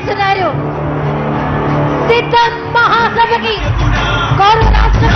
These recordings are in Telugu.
విచ్చేస్తున్నారు సిద్ధం మహాసభకి. గౌరవ రాష్ట్ర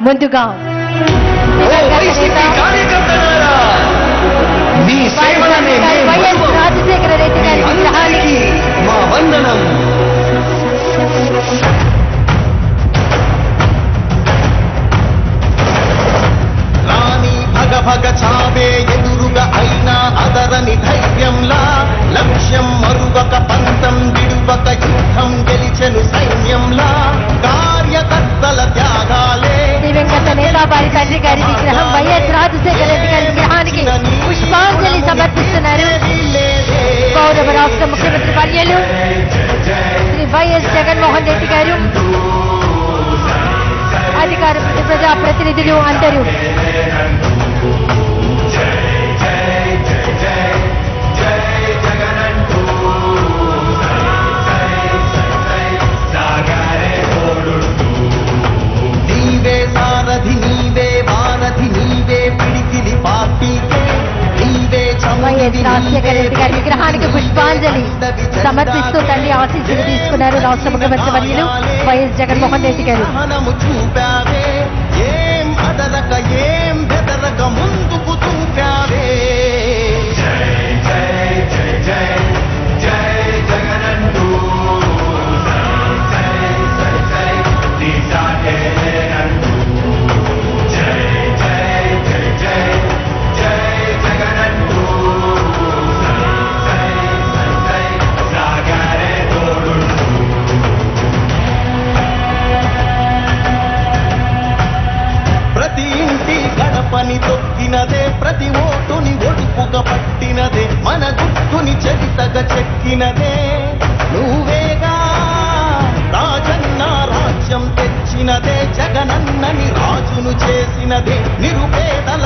ముందుగా వైఎస్. రాజశేఖర రెడ్డి గారి మీ విగ్రహానికి అందరికీ మా వందనం రాణి భగ భగ చావే ఎదురుగా అయినా అదరని ధైర్యంలా లక్ష్యం మరువక పంతం విడువక యుద్ధం గెలిచెను సైన్యంలా వారి గారి విగ్రహం వైఎస్ రాజశేఖర రెడ్డి గారి విగ్రహానికి పుష్పాంజలి సమర్పిస్తున్నారు. గౌరవ రాష్ట్ర ముఖ్యమంత్రి వర్యులు శ్రీ వైఎస్ జగన్మోహన్ రెడ్డి గారు అధికార ప్రతి ప్రజా ప్రతినిధులు అందరూ. రాజశేఖర రెడ్డి గారి విగ్రహానికి పుష్పాంజలి సమర్పిస్తూ తండ్రి ఆశీస్సులు తీసుకున్నారు రాష్ట్ర ముఖ్యమంత్రి వర్యులు వైఎస్ జగన్మోహన్ రెడ్డి గారు. ప్రతి ఓటుని ఒడుపుక పట్టినదే మన గుర్తుని చరితగా చెక్కినదే. నువ్వేగా రాజన్న రాజ్యం తెచ్చినదే జగనన్నని రాజును చేసినదే నిరుపేదల